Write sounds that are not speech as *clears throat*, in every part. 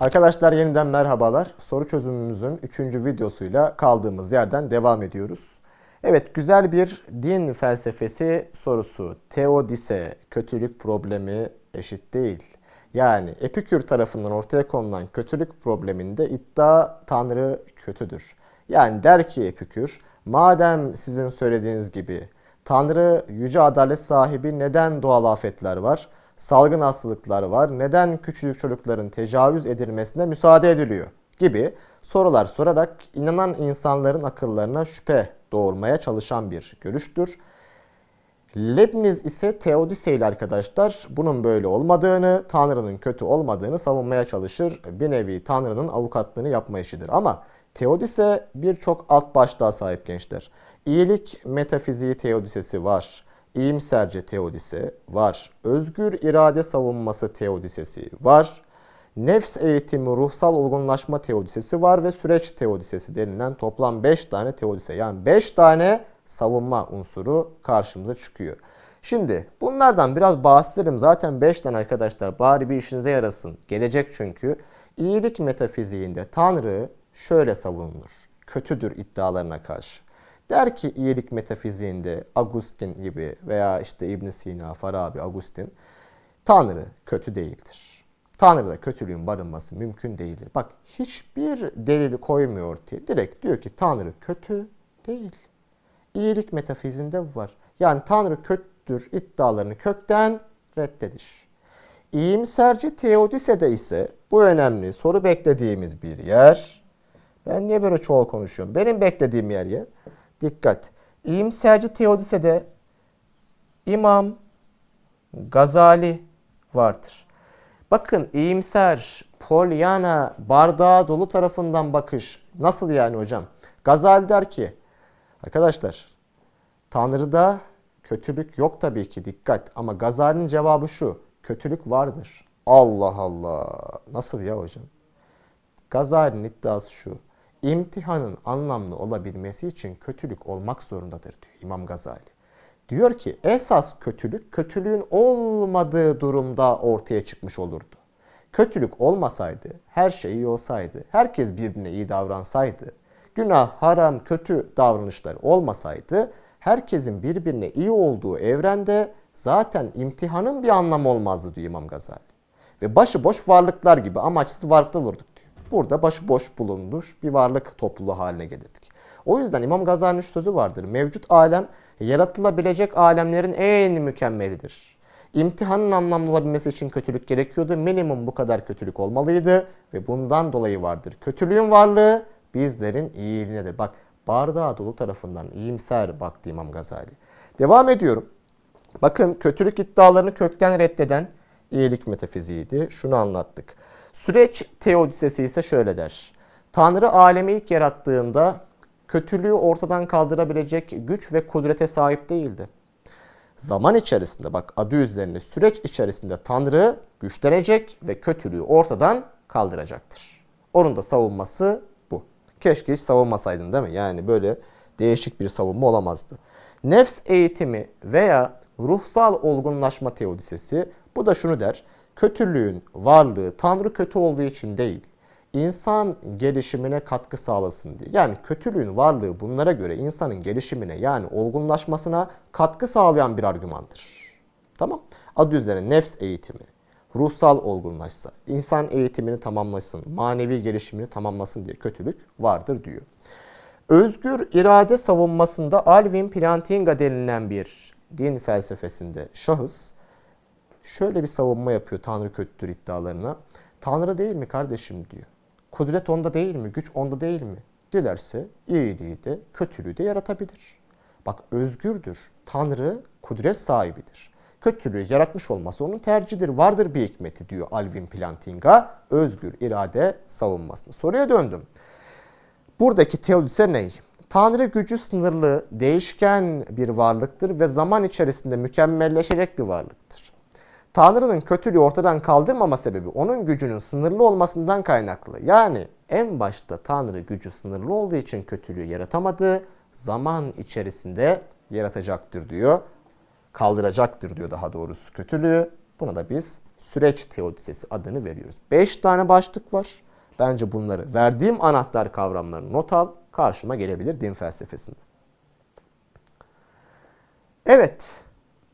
Arkadaşlar yeniden merhabalar. Soru çözümümüzün 3. videosuyla kaldığımız yerden devam ediyoruz. Evet güzel bir din felsefesi sorusu. Teodise kötülük problemi eşit değil. Yani Epikür tarafından ortaya konulan kötülük probleminde iddia Tanrı kötüdür. Yani der ki Epikür, madem sizin söylediğiniz gibi Tanrı yüce adalet sahibi neden doğal afetler var? Salgın hastalıklar var. Neden küçücük çocukların tecavüz edilmesine müsaade ediliyor? Gibi sorular sorarak inanan insanların akıllarına şüphe doğurmaya çalışan bir görüştür. Leibniz ise Teodise ile arkadaşlar bunun böyle olmadığını, Tanrı'nın kötü olmadığını savunmaya çalışır. Bir nevi Tanrı'nın avukatlığını yapma işidir. Ama Teodise birçok alt başlığa sahip gençler. İyilik metafiziği teodisesi var. İyimserce teodise var. Özgür irade savunması teodisesi var. Nefs eğitimi, ruhsal olgunlaşma teodisesi var ve süreç teodisesi denilen toplam 5 tane teodise. Yani 5 tane savunma unsuru karşımıza çıkıyor. Şimdi bunlardan biraz bahsedelim. Zaten 5 tane arkadaşlar bari bir işinize yarasın. Gelecek çünkü. İyilik metafiziğinde Tanrı şöyle savunulur. Kötüdür iddialarına karşı. Der ki iyilik metafiziğinde Agustin gibi veya işte İbn Sina, Farabi, Agustin Tanrı kötü değildir. Tanrı'da kötülüğün barınması mümkün değildir. Bak hiçbir delili koymuyor ortaya. Direkt diyor ki Tanrı kötü değil. İyilik metafizinde var. Yani Tanrı kötüdür iddialarını kökten reddediş. İyimserci Teodise'de ise bu önemli soru beklediğimiz bir yer. Ben niye böyle çoğul konuşuyorum? Benim beklediğim yer ya. Dikkat. İyimserci Teodise'de İmam Gazali vardır. Bakın iyimser, Pollyanna, bardağı dolu tarafından bakış. Nasıl yani hocam? Gazali der ki, arkadaşlar Tanrı'da kötülük yok tabii ki dikkat. Ama Gazali'nin cevabı şu, kötülük vardır. Allah Allah. Nasıl ya hocam? Gazali'nin iddiası şu. İmtihanın anlamlı olabilmesi için kötülük olmak zorundadır diyor İmam Gazali. Diyor ki esas kötülük kötülüğün olmadığı durumda ortaya çıkmış olurdu. Kötülük olmasaydı, her şey iyi olsaydı, herkes birbirine iyi davransaydı, günah, haram, kötü davranışlar olmasaydı, herkesin birbirine iyi olduğu evrende zaten imtihanın bir anlamı olmazdı diyor İmam Gazali. Ve başıboş varlıklar gibi amaçsız varlıklar olurduk. Burada başıboş bulunmuş bir varlık topluluğu haline gelirdik. O yüzden İmam Gazali'nin şu sözü vardır. Mevcut alem yaratılabilecek alemlerin en mükemmelidir. İmtihanın anlamlı olabilmesi için kötülük gerekiyordu. Minimum bu kadar kötülük olmalıydı ve bundan dolayı vardır. Kötülüğün varlığı bizlerin iyiliğinedir. Bak bardağı dolu tarafından iyimser baktı İmam Gazali. Devam ediyorum. Bakın kötülük iddialarını kökten reddeden iyilik metafiziğiydi. Şunu anlattık. Süreç teodisesi ise şöyle der. Tanrı alemi ilk yarattığında kötülüğü ortadan kaldırabilecek güç ve kudrete sahip değildi. Zaman içerisinde bak adı üzerinde süreç içerisinde Tanrı güçlenecek ve kötülüğü ortadan kaldıracaktır. Onun da savunması bu. Keşke hiç savunmasaydın değil mi? Yani böyle değişik bir savunma olamazdı. Nefs eğitimi veya ruhsal olgunlaşma teodisesi bu da şunu der. Kötülüğün varlığı Tanrı kötü olduğu için değil, insan gelişimine katkı sağlasın diye. Yani kötülüğün varlığı bunlara göre insanın gelişimine yani olgunlaşmasına katkı sağlayan bir argümandır. Tamam. Adı üzerine nefs eğitimi, ruhsal olgunlaşsa, insan eğitimini tamamlasın, manevi gelişimini tamamlasın diye kötülük vardır diyor. Özgür irade savunmasında Alvin Plantinga denilen bir din felsefesinde şahıs şöyle bir savunma yapıyor Tanrı kötüdür iddialarına. Tanrı değil mi kardeşim diyor. Kudret onda değil mi? Güç onda değil mi? Dilerse iyiliği de kötülüğü de yaratabilir. Bak özgürdür. Tanrı kudret sahibidir. Kötülüğü yaratmış olması onun tercihidir. Vardır bir hikmeti diyor Alvin Plantinga. Özgür irade savunmasını. Soruya döndüm. Buradaki teodise ne? Tanrı gücü sınırlı, değişken bir varlıktır ve zaman içerisinde mükemmelleşecek bir varlıktır. Tanrı'nın kötülüğü ortadan kaldırmama sebebi onun gücünün sınırlı olmasından kaynaklı. Yani en başta Tanrı gücü sınırlı olduğu için kötülüğü yaratamadı. Zaman içerisinde yaratacaktır diyor. Kaldıracaktır diyor daha doğrusu kötülüğü. Buna da biz süreç teodisesi adını veriyoruz. 5 tane başlık var. Bence bunları verdiğim anahtar kavramlarını not al. Karşıma gelebilir din felsefesinde. Evet,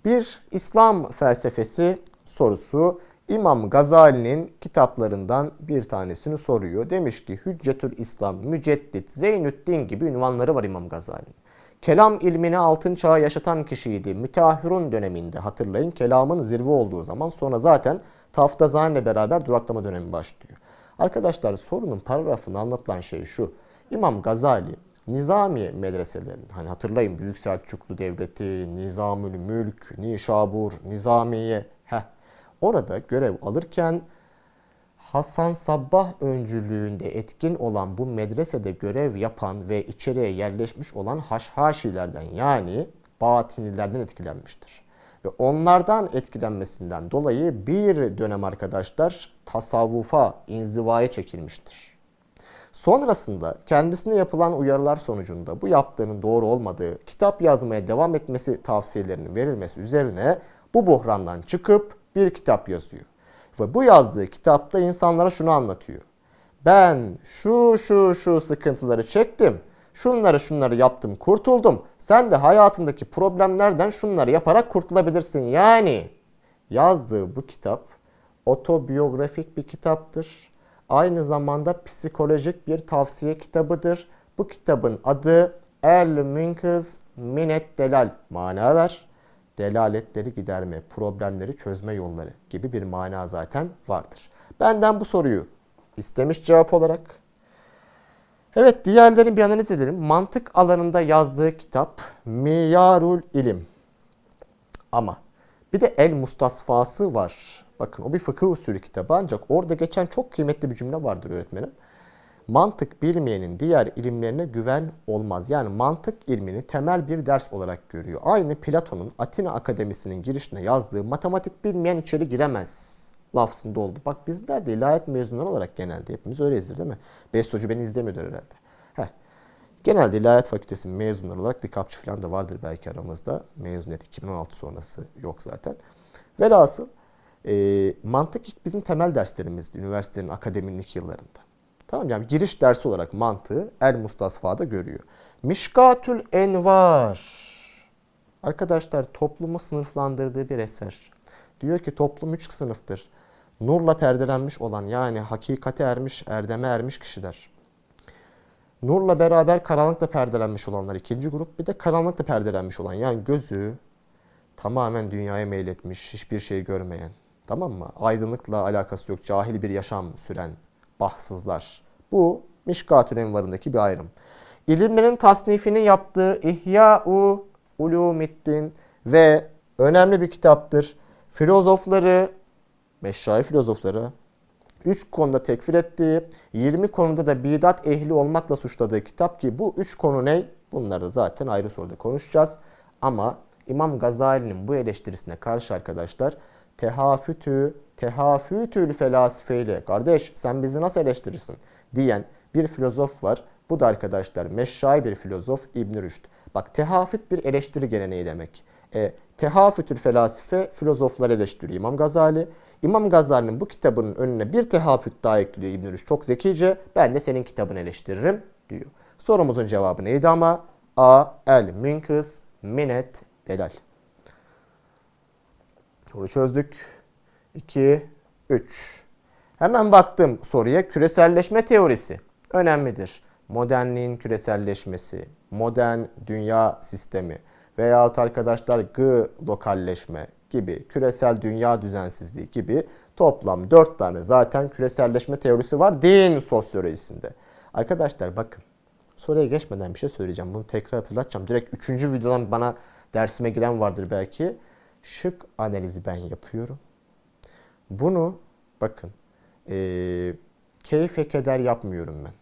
bir İslam felsefesi sorusu İmam Gazali'nin kitaplarından bir tanesini soruyor. Demiş ki Hüccetül İslam, Müceddit, Zeynüddin gibi ünvanları var İmam Gazali'nin. Kelam ilmini altın çağa yaşatan kişiydi. Müteahhirun döneminde hatırlayın kelamın zirve olduğu zaman sonra zaten taftazanla beraber duraklama dönemi başlıyor. Arkadaşlar sorunun paragrafında anlatılan şey şu. İmam Gazali Nizami medreselerinin hani hatırlayın Büyük Selçuklu Devleti, Nizamül Mülk, Nişabur, Nizamiye orada görev alırken Hasan Sabbah öncülüğünde etkin olan bu medresede görev yapan ve içeriye yerleşmiş olan haşhaşilerden yani batinilerden etkilenmiştir. Ve onlardan etkilenmesinden dolayı bir dönem arkadaşlar tasavvufa, inzivaya çekilmiştir. Sonrasında kendisine yapılan uyarılar sonucunda bu yaptığının doğru olmadığı, kitap yazmaya devam etmesi tavsiyelerinin verilmesi üzerine bu buhrandan çıkıp bir kitap yazıyor. Ve bu yazdığı kitapta insanlara şunu anlatıyor. Ben şu şu şu sıkıntıları çektim. Şunları şunları yaptım, kurtuldum. Sen de hayatındaki problemlerden şunları yaparak kurtulabilirsin. Yani yazdığı bu kitap otobiyografik bir kitaptır. Aynı zamanda psikolojik bir tavsiye kitabıdır. Bu kitabın adı El Münkız Minet Delal mana ver. Delaletleri giderme, problemleri çözme yolları gibi bir mana zaten vardır. Benden bu soruyu istemiş cevap olarak. Evet diğerlerini bir analiz edelim. Mantık alanında yazdığı kitap Miyarul İlim. Ama bir de El Mustasfası var. Bakın o bir fıkıh usulü kitabı ancak orada geçen çok kıymetli bir cümle vardır öğretmenim. Mantık bilmeyenin diğer ilimlerine güven olmaz. Yani mantık ilmini temel bir ders olarak görüyor. Aynı Platon'un Atina Akademisi'nin girişine yazdığı matematik bilmeyen içeri giremez lafzında oldu. Bak bizler de ilahiyat mezunları olarak genelde hepimiz öyleyizdir değil mi? Bestocu beni izlemiyordur herhalde. Heh. Genelde ilahiyat fakültesi mezunları olarak dikapçı falan da vardır belki aramızda. Mezuniyet 2016 sonrası yok zaten. Velhasıl e, mantık bizim temel derslerimizdi üniversitenin akademik yıllarında. Tamam yani giriş dersi olarak mantığı El Mustasfa'da görüyor. Mişkatül Envar. Arkadaşlar toplumu sınıflandırdığı bir eser. Diyor ki toplum üç sınıftır. Nurla perdelenmiş olan yani hakikate ermiş, erdeme ermiş kişiler. Nurla beraber karanlıkla perdelenmiş olanlar ikinci grup. Bir de karanlıkla perdelenmiş olan yani gözü tamamen dünyaya meyletmiş, hiçbir şey görmeyen. Tamam mı? Aydınlıkla alakası yok, cahil bir yaşam süren bahtsızlar. Bu Mişkatül Envar'ındaki bir ayrım. İlimlerin tasnifini yaptığı İhya-u Ulumiddin ve önemli bir kitaptır. Filozofları, meşrahi filozofları 3 konuda tekfir ettiği, 20 konuda da bidat ehli olmakla suçladığı kitap ki bu 3 konu ne? Bunları zaten ayrı soruda konuşacağız. Ama İmam Gazali'nin bu eleştirisine karşı arkadaşlar tehafütü, tehafütül felasifeyle kardeş sen bizi nasıl eleştirirsin diyen bir filozof var. Bu da arkadaşlar meşşai bir filozof İbn Rüşd. Bak tehafüt bir eleştiri geleneği demek. E, tehafütül felasife filozoflar eleştiriyor İmam Gazali. İmam Gazali'nin bu kitabının önüne bir tehafüt daha ekliyor İbn Rüşd çok zekice. Ben de senin kitabını eleştiririm diyor. Sorumuzun cevabı neydi ama? A. El Münkız Minet Delal. Bunu çözdük. 2, 3. Hemen baktım soruya küreselleşme teorisi. Önemlidir. Modernliğin küreselleşmesi, modern dünya sistemi veyahut arkadaşlar gı lokalleşme gibi küresel dünya düzensizliği gibi toplam 4 tane zaten küreselleşme teorisi var din sosyolojisinde. Arkadaşlar bakın soruya geçmeden bir şey söyleyeceğim. Bunu tekrar hatırlatacağım. Direkt 3. videodan bana dersime giren vardır belki. Şık analizi ben yapıyorum. Bunu bakın e, keyfe keder yapmıyorum ben.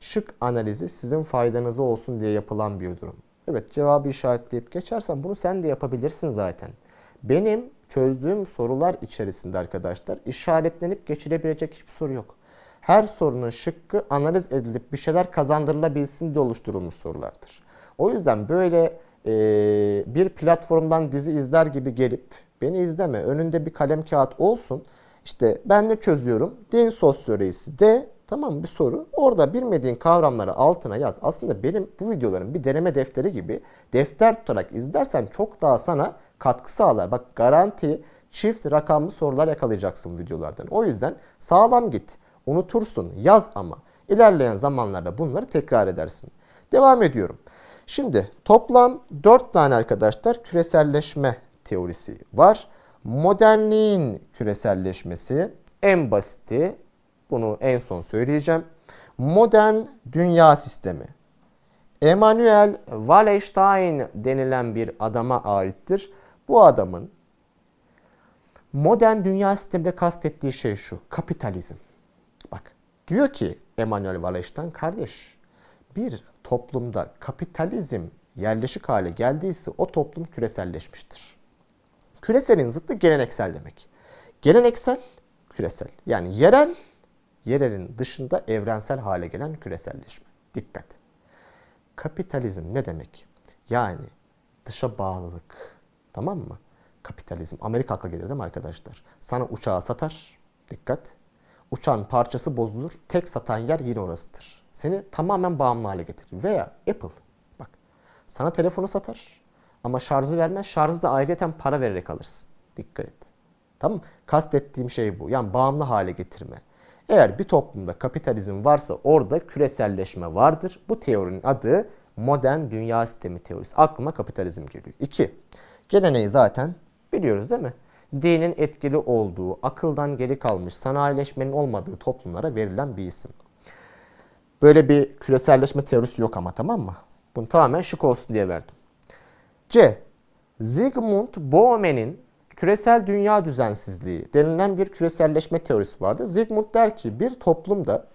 Şık analizi sizin faydanıza olsun diye yapılan bir durum. Evet cevabı işaretleyip geçersen bunu sen de yapabilirsin zaten. Benim çözdüğüm sorular içerisinde arkadaşlar işaretlenip geçilebilecek hiçbir soru yok. Her sorunun şıkkı analiz edilip bir şeyler kazandırılabilsin diye oluşturulmuş sorulardır. O yüzden böyle e, bir platformdan dizi izler gibi gelip Beni izleme. Önünde bir kalem kağıt olsun. İşte ben ne çözüyorum? Din sosyolojisi de tamam bir soru. Orada bilmediğin kavramları altına yaz. Aslında benim bu videolarım bir deneme defteri gibi defter tutarak izlersen çok daha sana katkı sağlar. Bak garanti çift rakamlı sorular yakalayacaksın videolardan. O yüzden sağlam git. Unutursun. Yaz ama. İlerleyen zamanlarda bunları tekrar edersin. Devam ediyorum. Şimdi toplam 4 tane arkadaşlar küreselleşme teorisi var. Modernliğin küreselleşmesi en basiti. Bunu en son söyleyeceğim. Modern dünya sistemi. Emanuel Wallerstein denilen bir adama aittir. Bu adamın modern dünya sisteminde kastettiği şey şu. Kapitalizm. Bak diyor ki Emanuel Wallerstein kardeş bir toplumda kapitalizm yerleşik hale geldiyse o toplum küreselleşmiştir. Küreselin zıttı geleneksel demek. Geleneksel, küresel. Yani yerel, yerelin dışında evrensel hale gelen küreselleşme. Dikkat. Kapitalizm ne demek? Yani dışa bağlılık. Tamam mı? Kapitalizm. Amerika akla gelir değil mi arkadaşlar? Sana uçağı satar. Dikkat. Uçağın parçası bozulur. Tek satan yer yine orasıdır. Seni tamamen bağımlı hale getirir. Veya Apple. Bak. Sana telefonu satar. Ama şarjı vermez. Şarjı da ayrıyeten para vererek alırsın. Dikkat et. Tamam Kastettiğim şey bu. Yani bağımlı hale getirme. Eğer bir toplumda kapitalizm varsa orada küreselleşme vardır. Bu teorinin adı modern dünya sistemi teorisi. Aklıma kapitalizm geliyor. İki, geleneği zaten biliyoruz değil mi? Dinin etkili olduğu, akıldan geri kalmış, sanayileşmenin olmadığı toplumlara verilen bir isim. Böyle bir küreselleşme teorisi yok ama tamam mı? Bunu tamamen şık olsun diye verdim. C. Zygmunt Bauman'in küresel dünya düzensizliği denilen bir küreselleşme teorisi vardır. Zygmunt der ki bir toplumda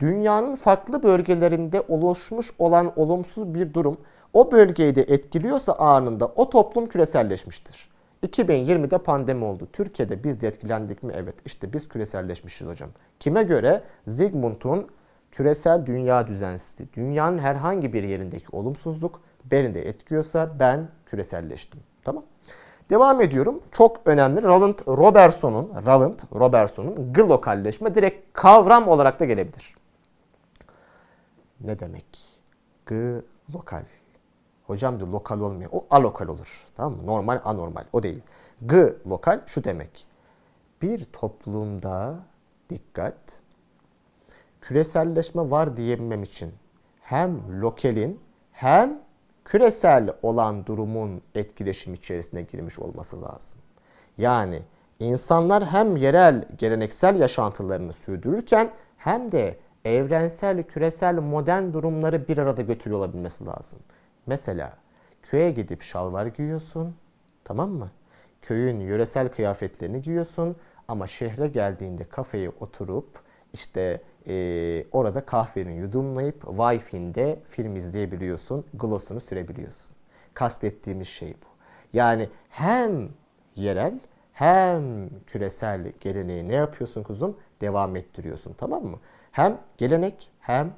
dünyanın farklı bölgelerinde oluşmuş olan olumsuz bir durum o bölgeyi de etkiliyorsa anında o toplum küreselleşmiştir. 2020'de pandemi oldu. Türkiye'de biz de etkilendik mi? Evet. İşte biz küreselleşmişiz hocam. Kime göre? Zygmunt'un küresel dünya düzensizliği. Dünyanın herhangi bir yerindeki olumsuzluk beni de etkiliyorsa ben küreselleştim. Tamam. Devam ediyorum. Çok önemli. Roland Robertson'un Roland Robertson'un glokalleşme direkt kavram olarak da gelebilir. Ne demek? G lokal. Hocam diyor lokal olmuyor. O alokal olur. Tamam mı? Normal, anormal. O değil. G lokal şu demek. Bir toplumda dikkat küreselleşme var diyebilmem için hem lokalin hem küresel olan durumun etkileşim içerisine girmiş olması lazım. Yani insanlar hem yerel geleneksel yaşantılarını sürdürürken hem de evrensel, küresel, modern durumları bir arada götürüyor olabilmesi lazım. Mesela köye gidip şalvar giyiyorsun, tamam mı? Köyün yöresel kıyafetlerini giyiyorsun ama şehre geldiğinde kafeye oturup işte e, orada kahveni yudumlayıp Wi-Fi'nde film izleyebiliyorsun, glossunu sürebiliyorsun. Kastettiğimiz şey bu. Yani hem yerel hem küresel geleneği ne yapıyorsun kuzum? Devam ettiriyorsun tamam mı? Hem gelenek hem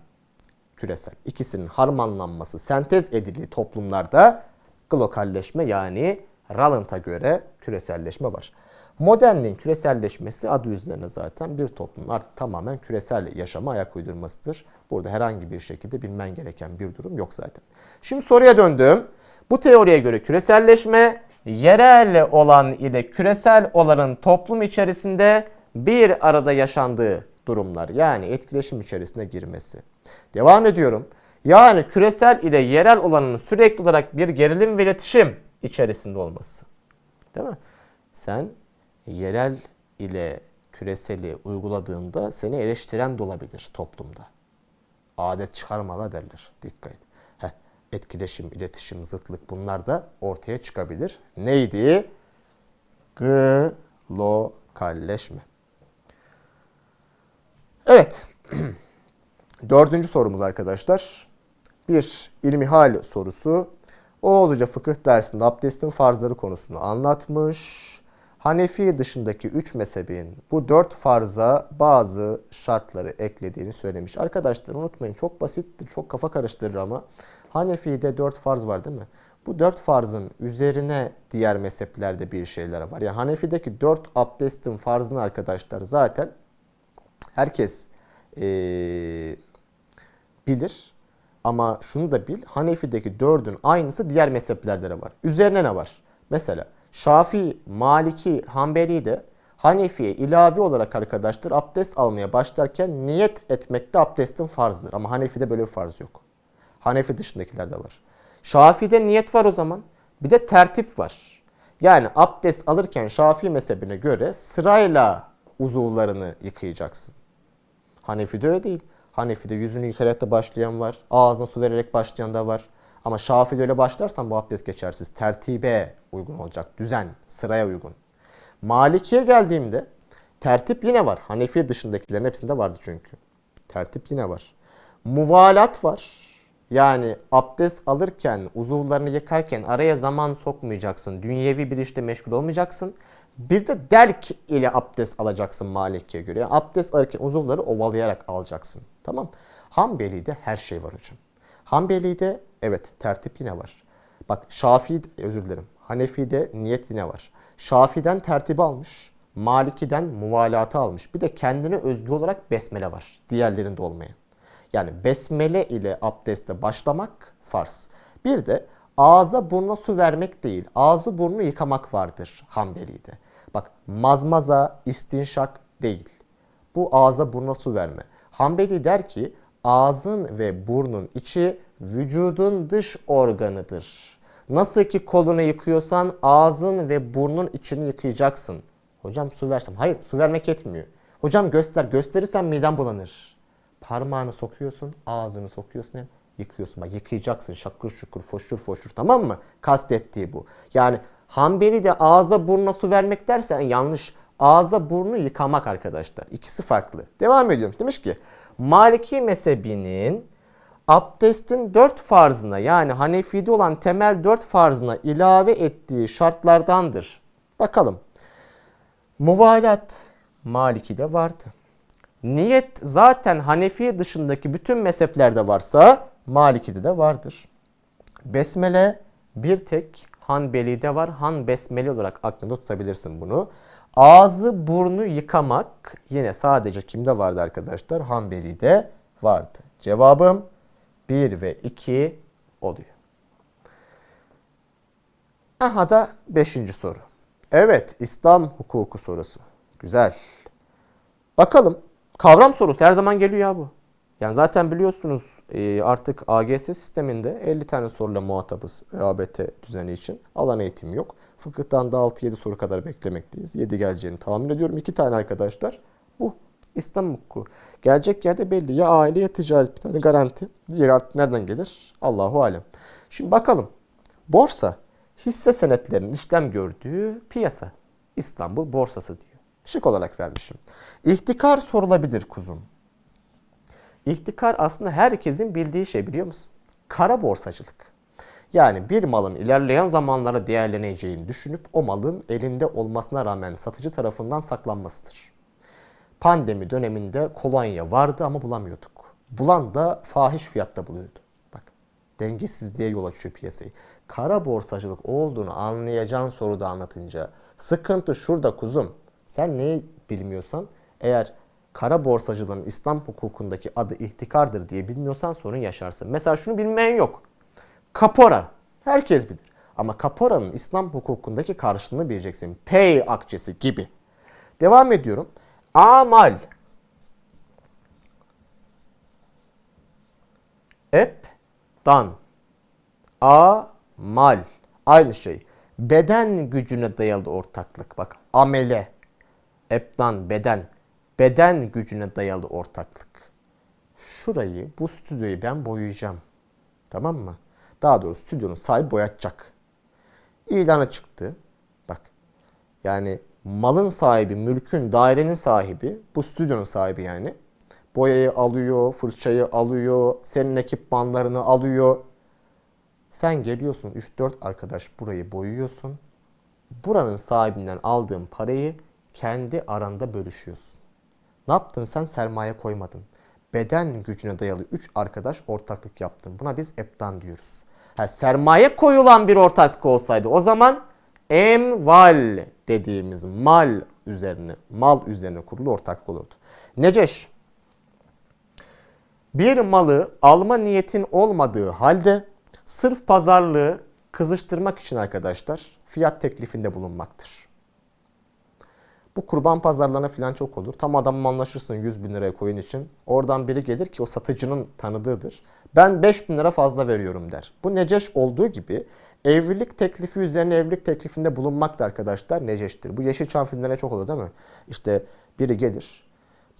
küresel. İkisinin harmanlanması, sentez edildiği toplumlarda glokalleşme yani Rallant'a göre küreselleşme var. Modernliğin küreselleşmesi adı üzerine zaten bir toplumun artık tamamen küresel yaşama ayak uydurmasıdır. Burada herhangi bir şekilde bilmen gereken bir durum yok zaten. Şimdi soruya döndüm. Bu teoriye göre küreselleşme yerel olan ile küresel olanın toplum içerisinde bir arada yaşandığı durumlar. Yani etkileşim içerisine girmesi. Devam ediyorum. Yani küresel ile yerel olanın sürekli olarak bir gerilim ve iletişim içerisinde olması. Değil mi? Sen yerel ile küreseli uyguladığında seni eleştiren de olabilir toplumda. Adet çıkarmala derler. Dikkat. Heh, etkileşim, iletişim, zıtlık bunlar da ortaya çıkabilir. Neydi? Glokalleşme. Evet. *clears throat* Dördüncü sorumuz arkadaşlar. Bir ilmihal sorusu. Oğuz fıkıh dersinde abdestin farzları konusunu anlatmış. Hanefi dışındaki üç mezhebin bu dört farza bazı şartları eklediğini söylemiş. Arkadaşlar unutmayın çok basittir, çok kafa karıştırır ama Hanefi'de dört farz var değil mi? Bu dört farzın üzerine diğer mezheplerde bir şeyler var. Yani Hanefi'deki dört abdestin farzını arkadaşlar zaten herkes eee, bilir. Ama şunu da bil. Hanefi'deki dördün aynısı diğer mezheplerde de var. Üzerine ne var? Mesela Şafii, Maliki, Hanbeli de Hanefi'ye ilavi olarak arkadaşlar abdest almaya başlarken niyet etmekte abdestin farzdır. Ama Hanefi'de böyle bir farz yok. Hanefi dışındakilerde var. Şafii'de niyet var o zaman. Bir de tertip var. Yani abdest alırken Şafii mezhebine göre sırayla uzuvlarını yıkayacaksın. Hanefi'de öyle değil. Hanefi'de yüzünü yıkayarak da başlayan var. Ağzına su vererek başlayan da var. Ama Şafii'de öyle başlarsan bu abdest geçersiz. Tertibe uygun olacak. Düzen, sıraya uygun. Maliki'ye geldiğimde tertip yine var. Hanefi dışındakilerin hepsinde vardı çünkü. Tertip yine var. Muvalat var. Yani abdest alırken, uzuvlarını yıkarken araya zaman sokmayacaksın. Dünyevi bir işle meşgul olmayacaksın. Bir de derk ile abdest alacaksın Maliki'ye göre. Yani abdest alırken uzuvları ovalayarak alacaksın. Tamam. Hanbeli'de her şey var hocam. Hanbeli'de evet tertip yine var. Bak Şafii özür dilerim. Hanefi'de niyet yine var. Şafi'den tertibi almış. Maliki'den muvalatı almış. Bir de kendine özgü olarak besmele var. Diğerlerinde olmayan. Yani besmele ile abdeste başlamak farz. Bir de ağza burnuna su vermek değil, ağzı burnu yıkamak vardır Hanbeli'de. Bak mazmaza, istinşak değil. Bu ağza burnuna su verme. Hanbeli der ki ağzın ve burnun içi vücudun dış organıdır. Nasıl ki kolunu yıkıyorsan ağzın ve burnun içini yıkayacaksın. Hocam su versem. Hayır su vermek yetmiyor. Hocam göster. Gösterirsen midem bulanır. Parmağını sokuyorsun, ağzını sokuyorsun, yıkıyorsun. Bak yıkayacaksın şakır şukur, foşur foşur tamam mı? Kastettiği bu. Yani Hanbeli de ağza burnuna su vermek dersen yanlış. Ağza burnu yıkamak arkadaşlar. İkisi farklı. Devam ediyorum. Demiş ki Maliki mezhebinin abdestin dört farzına yani Hanefi'de olan temel dört farzına ilave ettiği şartlardandır. Bakalım. Muvalat Maliki'de vardı. Niyet zaten Hanefi dışındaki bütün mezheplerde varsa Maliki'de de vardır. Besmele bir tek Hanbeli'de var. Han besmele olarak aklında tutabilirsin bunu. Ağzı burnu yıkamak yine sadece kimde vardı arkadaşlar? Hanbeli'de vardı. Cevabım 1 ve 2 oluyor. Aha da 5. soru. Evet İslam hukuku sorusu. Güzel. Bakalım. Kavram sorusu her zaman geliyor ya bu. Yani zaten biliyorsunuz artık AGS sisteminde 50 tane soruyla muhatabız ÖABT düzeni için. Alan eğitim yok. Fıkıhtan da 6-7 soru kadar beklemekteyiz. 7 geleceğini tahmin ediyorum. 2 tane arkadaşlar. Bu İslam hukuku. Gelecek yerde belli. Ya aile ya ticaret bir tane garanti. Diğeri artık nereden gelir? Allahu alem. Şimdi bakalım. Borsa hisse senetlerinin işlem gördüğü piyasa. İstanbul borsası diyor. Şık olarak vermişim. İhtikar sorulabilir kuzum. İhtikar aslında herkesin bildiği şey biliyor musun? Kara borsacılık. Yani bir malın ilerleyen zamanlara değerleneceğini düşünüp o malın elinde olmasına rağmen satıcı tarafından saklanmasıdır. Pandemi döneminde kolonya vardı ama bulamıyorduk. Bulan da fahiş fiyatta buluyordu. Bak dengesizliğe yol açıyor piyasayı. Kara borsacılık olduğunu anlayacağın soruda anlatınca sıkıntı şurada kuzum. Sen neyi bilmiyorsan eğer kara borsacılığın İslam hukukundaki adı ihtikardır diye bilmiyorsan sorun yaşarsın. Mesela şunu bilmeyen yok. Kapora. Herkes bilir. Ama kaporanın İslam hukukundaki karşılığını bileceksin. Pay akçesi gibi. Devam ediyorum. Amal. Ep, dan. Amal. Aynı şey. Beden gücüne dayalı ortaklık. Bak amele. Eptan beden. Beden gücüne dayalı ortaklık. Şurayı, bu stüdyoyu ben boyayacağım. Tamam mı? Daha doğrusu stüdyonun sahibi boyatacak. İlana çıktı. Bak. Yani malın sahibi, mülkün, dairenin sahibi, bu stüdyonun sahibi yani. Boyayı alıyor, fırçayı alıyor, senin ekipmanlarını alıyor. Sen geliyorsun 3-4 arkadaş burayı boyuyorsun. Buranın sahibinden aldığın parayı kendi aranda bölüşüyorsun. Ne yaptın sen sermaye koymadın. Beden gücüne dayalı 3 arkadaş ortaklık yaptın. Buna biz eptan diyoruz. Ha, sermaye koyulan bir ortaklık olsaydı o zaman emval dediğimiz mal üzerine, mal üzerine kurulu ortaklık olurdu. Neceş, bir malı alma niyetin olmadığı halde sırf pazarlığı kızıştırmak için arkadaşlar fiyat teklifinde bulunmaktır. Bu kurban pazarlarına falan çok olur. Tam adamla anlaşırsın 100 bin liraya koyun için. Oradan biri gelir ki o satıcının tanıdığıdır. Ben 5 bin lira fazla veriyorum der. Bu neceş olduğu gibi evlilik teklifi üzerine evlilik teklifinde bulunmak da arkadaşlar neceştir. Bu Yeşilçam filmlerine çok olur değil mi? İşte biri gelir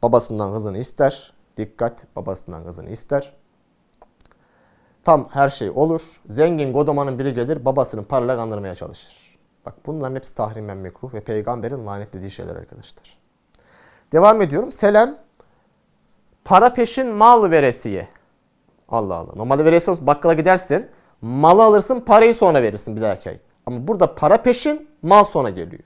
babasından kızını ister. Dikkat babasından kızını ister. Tam her şey olur. Zengin godomanın biri gelir babasını parayla kandırmaya çalışır. Bak bunların hepsi tahrimen mekruh ve peygamberin lanetlediği şeyler arkadaşlar. Devam ediyorum. Selam para peşin mal veresiye. Allah Allah. Normalde veresiye bakkala gidersin. Malı alırsın parayı sonra verirsin bir dahaki ay. Ama burada para peşin mal sonra geliyor.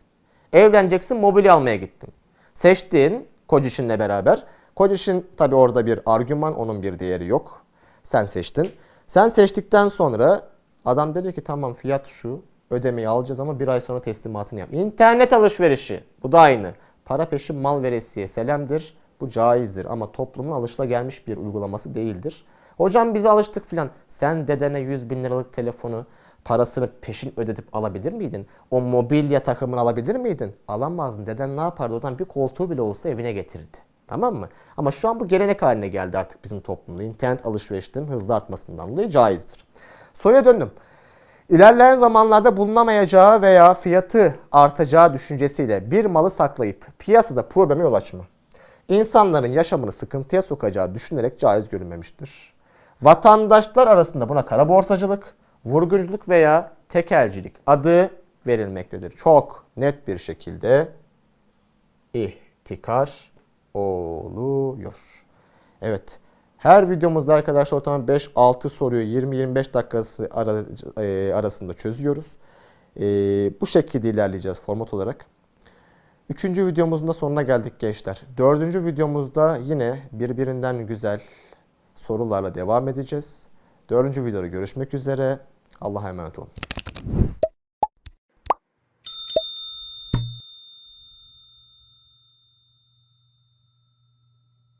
Evleneceksin mobilya almaya gittin. Seçtiğin kocişinle beraber. Kocişin tabi orada bir argüman onun bir değeri yok. Sen seçtin. Sen seçtikten sonra adam dedi ki tamam fiyat şu ödemeyi alacağız ama bir ay sonra teslimatını yap. İnternet alışverişi bu da aynı. Para peşin mal veresiye selamdır. Bu caizdir ama toplumun alışılagelmiş bir uygulaması değildir. Hocam biz alıştık filan. Sen dedene 100 bin liralık telefonu parasını peşin ödetip alabilir miydin? O mobilya takımını alabilir miydin? Alamazdın. Deden ne yapardı? Oradan bir koltuğu bile olsa evine getirirdi. Tamam mı? Ama şu an bu gelenek haline geldi artık bizim toplumda. İnternet alışverişlerinin hızlı artmasından dolayı caizdir. Soruya döndüm. İlerleyen zamanlarda bulunamayacağı veya fiyatı artacağı düşüncesiyle bir malı saklayıp piyasada probleme yol açma. İnsanların yaşamını sıkıntıya sokacağı düşünerek caiz görünmemiştir. Vatandaşlar arasında buna kara borsacılık, vurgunculuk veya tekelcilik adı verilmektedir. Çok net bir şekilde ihtikar oluyor. Evet. Her videomuzda arkadaşlar ortalama 5-6 soruyu 20-25 dakikası e, arasında çözüyoruz. E, bu şekilde ilerleyeceğiz format olarak. Üçüncü videomuzun da sonuna geldik gençler. Dördüncü videomuzda yine birbirinden güzel sorularla devam edeceğiz. Dördüncü videoda görüşmek üzere. Allah'a emanet olun.